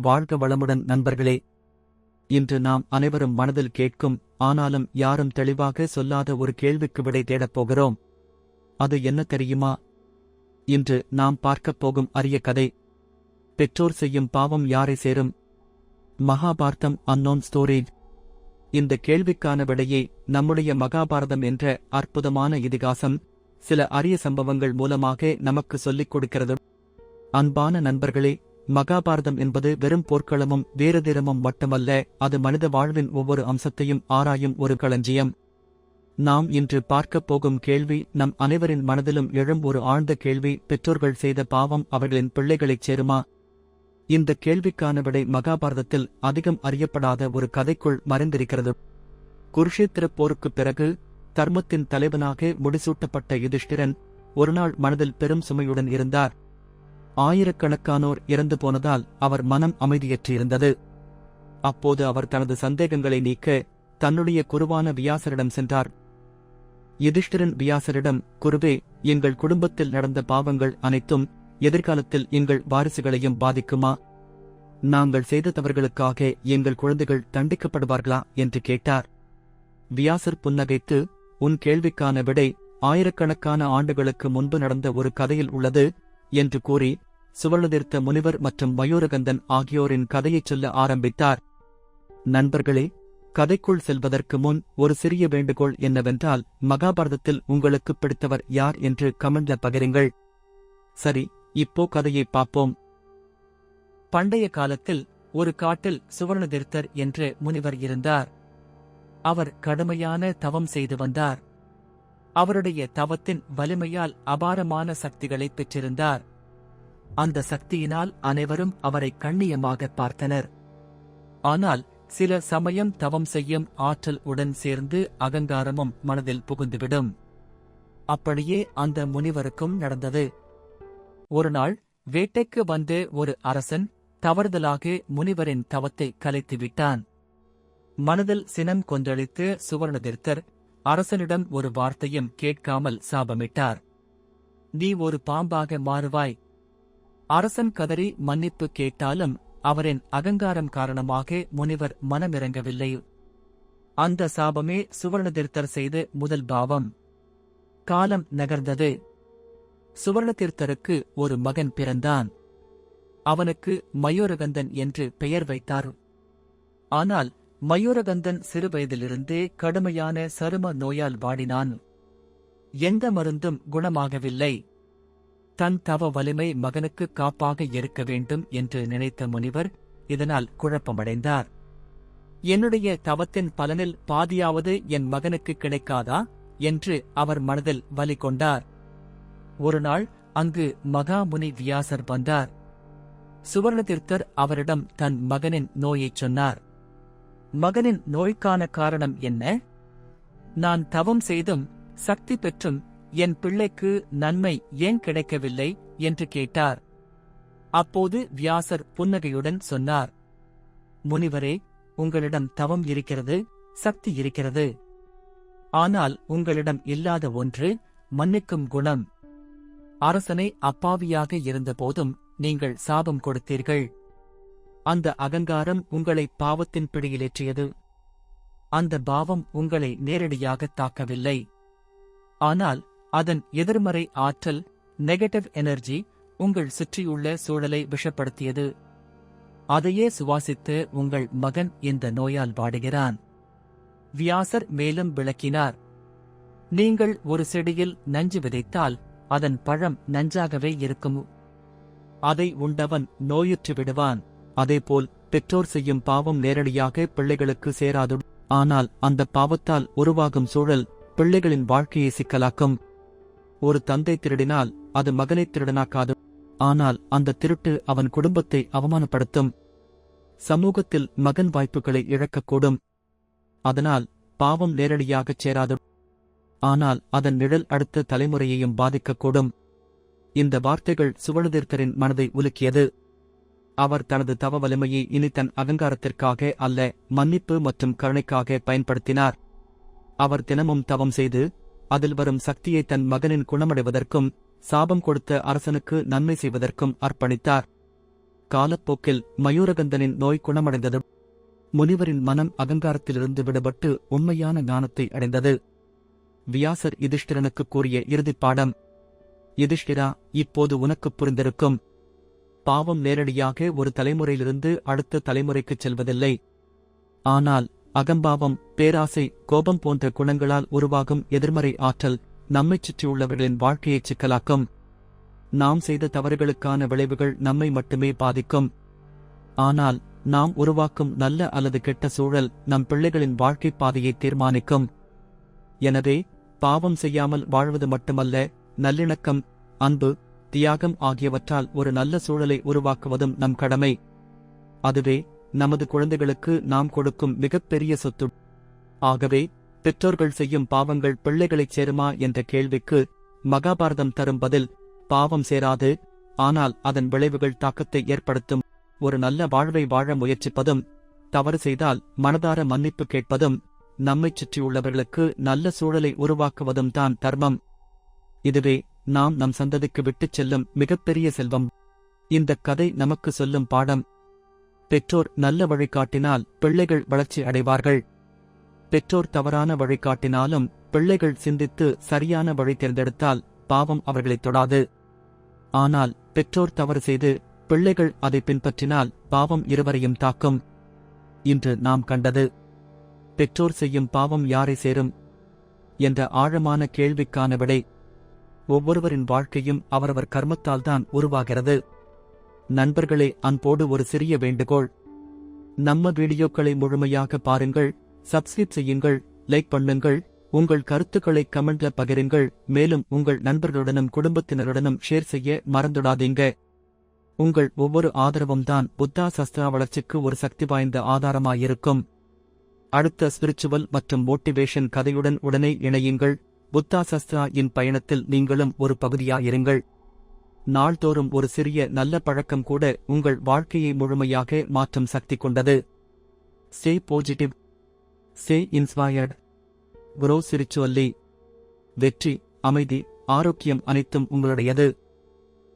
வாழ்க வளமுடன் நண்பர்களே. இன்று நாம் அனைவரும் மனதில் கேட்கும் ஆனாலும் யாரும் தெளிவாக சொல்லாத ஒரு கேள்விக்கு விடை தேடப் போகிறோம். அது என்ன தெரியுமா? இன்று நாம் பார்க்கப் போகும் அரிய கதை. பெற்றோர் செய்யும் பாவம் யாரை சேரும்? மகாபாரதம் அன்னோன் ஸ்டோரேஜ் இந்த கேள்விக்கான விடையை நம்முடைய மகாபாரதம் என்ற அற்புதமான இதிகாசம் சில அரிய சம்பவங்கள் மூலமாக நமக்கு சொல்லிக் கொடுக்கிறது. அன்பான நண்பர்களே மகாபாரதம் என்பது வெறும் போர்க்களமும் வீரதீரமும் மட்டுமல்ல அது மனித வாழ்வின் ஒவ்வொரு அம்சத்தையும் ஆராயும் ஒரு களஞ்சியம். நாம் இன்று பார்க்கப் போகும் கேள்வி நம் அனைவரின் மனதிலும் எழும் ஒரு ஆழ்ந்த கேள்வி பெற்றோர்கள் செய்த பாவம் அவர்களின் பிள்ளைகளைச் சேருமா? இந்த கேள்விக்கான விடை மகாபாரதத்தில் அதிகம் அறியப்படாத ஒரு கதைக்குள் மறைந்திருக்கிறது. குருஷேத்திர போருக்குப் பிறகு தர்மத்தின் தலைவனாக முடிசூட்டப்பட்ட யுதிஷ்டிரன் ஒருநாள் மனதில் பெரும் சுமையுடன் இருந்தார். ஆயிரக்கணக்கானோர் இறந்து போனதால் அவர் மனம் அமைதியற்றிருந்தது. அப்போது அவர் தனது சந்தேகங்களை நீக்க தன்னுடைய குருவான வியாசரிடம் சென்றார். யுதிஷ்டிரன் வியாசரிடம் குருவே எங்கள் குடும்பத்தில் நடந்த பாவங்கள் அனைத்தும் எதிர்காலத்தில் எங்கள் வாரிசுகளையும் பாதிக்குமா? நாங்கள் செய்த தவறுகளுக்காக எங்கள் குழந்தைகள் தண்டிக்கப்படுவார்களா? என்று கேட்டார். வியாசர் புன்னகைத்து உன் கேள்விக்கான விடை ஆயிரக்கணக்கான ஆண்டுகளுக்கு முன்பு நடந்த ஒரு கதையில் உள்ளது. என்று கூறி சுவர்ணதீர்த்த முனிவர் மற்றும் மயூரகந்தன் ஆகியோரின் கதையைச் சொல்ல ஆரம்பித்தார். நண்பர்களே கதைக்குள் செல்வதற்கு முன் ஒரு சிறிய வேண்டுகோள் என்னவென்றால் மகாபாரதத்தில் உங்களுக்கு பிடித்தவர் யார் என்று கமெண்ட்ல பகிருங்கள். சரி இப்போ கதையை பார்ப்போம். பண்டைய காலத்தில் ஒரு காட்டில் சுவர்ணதீர்த்தர் என்று முனிவர் இருந்தார். அவர் கடுமையான தவம் செய்து வந்தார். அவருடைய தவத்தின் வலிமையால் அபாரமான சக்திகளை பெற்றிருந்தார். அந்த சக்தியினால் அனைவரும் அவரை கண்ணியமாக பார்த்தனர். ஆனால் சில சமயம் தவம் செய்யும் ஆற்றல் உடன் சேர்ந்து அகங்காரமும் மனதில் புகுந்துவிடும். அப்படியே அந்த முனிவருக்கும் நடந்தது. ஒருநாள் வேட்டைக்கு வந்து ஒரு அரசன் தவறுதலாக முனிவரின் தவத்தை கலைத்துவிட்டான். மனதில் சினம் கொந்தளித்து சுவர்ணதிர்த்தர் அரசனிடம் ஒரு வார்த்தையும் கேட்காமல் சாபமிட்டார். நீ ஒரு பாம்பாக மாறுவாய். அரசன் கதறி மன்னிப்பு கேட்டாலும் அவரின் அகங்காரம் காரணமாக முனிவர் மனமிறங்கவில்லை. அந்த சாபமே சுவர்ணதீர்த்தர் செய்த முதல் பாவம். காலம் நகர்ந்தது. சுவர்ணதீர்த்தருக்கு ஒரு மகன் பிறந்தான். அவனுக்கு மயூரகந்தன் என்று பெயர் வைத்தார். ஆனால் மயூரகந்தன் சிறுவயதிலிருந்தே கடுமையான சரும நோயால் வாடினான். எந்த மருந்தும் குணமாகவில்லை. தன் தவ வலிமை மகனுக்கு காப்பாக இருக்க வேண்டும் என்று நினைத்த முனிவர் இதனால் குழப்பமடைந்தார். என்னுடைய தவத்தின் பலனில் பாதியாவது என் மகனுக்கு கிடைக்காதா? என்று அவர் மனதில் வலி கொண்டார். ஒருநாள் அங்கு மகாமுனி வியாசர் வந்தார். சுவர்ணதீர்த்தர் அவரிடம் தன் மகனின் நோயைச் சொன்னார். மகனின் நோய்க்கான காரணம் என்ன? நான் தவம் செய்தும் சக்தி பெற்றும் என் பிள்ளைக்கு நன்மை ஏன் கிடைக்கவில்லை? என்று கேட்டார். அப்போது வியாசர் புன்னகையுடன் சொன்னார். முனிவரே உங்களிடம் தவம் இருக்கிறது சக்தி இருக்கிறது. ஆனால் உங்களிடம் இல்லாத ஒன்று மன்னிக்கும் குணம். அரசனை அப்பாவியாக இருந்தபோதும் நீங்கள் சாபம் கொடுத்தீர்கள். அந்த அகங்காரம் உங்களை பாவத்தின் பிடியிலேற்றியது. அந்த பாவம் உங்களை நேரடியாக தாக்கவில்லை. ஆனால் அதன் எதிர்மறை ஆற்றல் நெகட்டிவ் எனர்ஜி உங்கள் சுற்றியுள்ள சூழலை விஷப்படுத்தியது. அதையே சுவாசித்து உங்கள் மகன் இந்த நோயால் வாடுகிறான். வியாசர் மேலும் விளக்கினார். நீங்கள் ஒரு செடியில் நஞ்சு விதைத்தால் அதன் பழம் நஞ்சாகவே இருக்கும். அதை உண்டவன் நோயுற்று விடுவான். அதேபோல் பெற்றோர் செய்யும் பாவம் நேரடியாக பிள்ளைகளுக்கு சேராது. ஆனால் அந்த பாவத்தால் உருவாகும் சூழல் பிள்ளைகளின் வாழ்க்கையை சிக்கலாக்கும். ஒரு தந்தை திருடினால் அது மகனை திருடனாக்காது. ஆனால் அந்த திருட்டு அவன் குடும்பத்தை அவமானப்படுத்தும். சமூகத்தில் மகன் வாய்ப்புகளை இழக்கக்கூடும். அதனால் பாவம் நேரடியாகச் சேராது. ஆனால் அதன் நிழல் அடுத்த தலைமுறையையும் பாதிக்கக்கூடும். இந்த வார்த்தைகள் சுவழுதீர்த்தரின் மனதை உலுக்கியது. அவர் தனது தவ வலிமையை இனி தன் அகங்காரத்திற்காக அல்ல மன்னிப்பு மற்றும் கருணைக்காக பயன்படுத்தினார். அவர் தினமும் தவம் செய்து அதில் வரும் சக்தியை தன் மகனின் குணமடைவதற்கும் சாபம் கொடுத்த அரசனுக்கு நன்மை செய்வதற்கும் அர்ப்பணித்தார். காலப்போக்கில் மயூரகந்தனின் நோய் குணமடைந்தது. முனிவரின் மனம் அகங்காரத்திலிருந்து விடுபட்டு உண்மையான ஞானத்தை அடைந்தது. வியாசர் யுதிஷ்டிரனுக்கு கூறிய இறுதிப் பாடம் யுதிஷ்டிரா இப்போது உனக்குப் புரிந்திருக்கும் பாவம் நேரடியாக ஒரு தலைமுறையிலிருந்து அடுத்த தலைமுறைக்குச் செல்வதில்லை. ஆனால் அகம்பாவம் பேராசை கோபம் போன்ற குணங்களால் உருவாகும் எதிர்மறை ஆற்றல் நம்மைச் சுற்றியுள்ளவர்களின் வாழ்க்கையைச் சிக்கலாக்கும். நாம் செய்த தவறுகளுக்கான விளைவுகள் நம்மை மட்டுமே பாதிக்கும். ஆனால் நாம் உருவாக்கும் நல்ல அல்லது கெட்ட சூழல் நம் பிள்ளைகளின் வாழ்க்கைப் பாதையை தீர்மானிக்கும். எனவே பாவம் செய்யாமல் வாழ்வது மட்டுமல்ல நல்லிணக்கம் அன்பு தியாகம் ஆகியவற்றால் ஒரு நல்ல சூழலை உருவாக்குவதும் நம் கடமை. அதுவே நமது குழந்தைகளுக்கு நாம் கொடுக்கும் மிகப்பெரிய சொத்து. ஆகவே பெற்றோர்கள் செய்யும் பாவங்கள் பிள்ளைகளைச் சேருமா என்ற கேள்விக்கு மகாபாரதம் தரும் பதில் பாவம் சேராது ஆனால் அதன் விளைவுகள் தாக்கத்தை ஏற்படுத்தும். ஒரு நல்ல வாழ்வை வாழ முயற்சிப்பதும் தவறு செய்தால் மனதார மன்னிப்பு கேட்பதும் நம்மைச் சுற்றியுள்ளவர்களுக்கு நல்ல சூழலை உருவாக்குவதும் தான் தர்மம். இதுவே நாம் நம் சந்ததிக்கு விட்டுச் செல்லும் மிகப்பெரிய செல்வம். இந்தக் கதை நமக்கு சொல்லும் பாடம் பெற்றோர் நல்ல வழிகாட்டினால் பிள்ளைகள் வளர்ச்சி அடைவார்கள். பெற்றோர் தவறான வழிகாட்டினாலும் பிள்ளைகள் சிந்தித்து சரியான வழி தேர்ந்தெடுத்தால் பாவம் அவர்களைத் தொடாது. ஆனால் பெற்றோர் தவறு செய்து பிள்ளைகள் அதை பின்பற்றினால் பாவம் இருவரையும் தாக்கும். இன்று நாம் கண்டது பெற்றோர் செய்யும் பாவம் யாரை சேரும்? என்ற ஆழமான கேள்விக்கான விடை ஒவ்வொருவரின் வாழ்க்கையும் அவரவர் கர்மத்தால்தான் உருவாகிறது. நண்பர்களே அன்போடு ஒரு சிறிய வேண்டுகோள். நம்ம வீடியோக்களை முழுமையாக பாருங்கள் சப்ஸ்கிரைப் செய்யுங்கள் லைக் பண்ணுங்கள் உங்கள் கருத்துக்களை கமெண்ட்ல பகிருங்கள் மேலும் உங்கள் நண்பர்களுடனும் குடும்பத்தினருடனும் ஷேர் செய்ய மறந்துடாதீங்க. உங்கள் ஒவ்வொரு ஆதரவும் தான் புத்தா சஸ்திரா வளர்ச்சிக்கு ஒரு சக்தி வாய்ந்த ஆதாரமாயிருக்கும். அடுத்த ஸ்பிரிச்சுவல் மற்றும் மோட்டிவேஷன் கதையுடன் உடனே இணையுங்கள். புத்தா சஸ்திரா இன் பயணத்தில் நீங்களும் ஒரு பகுதியாயிருங்கள். நாள்தோறும் ஒரு சிறிய நல்ல பழக்கம் கூட உங்கள் வாழ்க்கையை முழுமையாக மாற்றும் சக்தி கொண்டது. Stay positive stay inspired grow spiritually வெற்றி அமைதி ஆரோக்கியம் அனைத்தும் உங்களுடையது.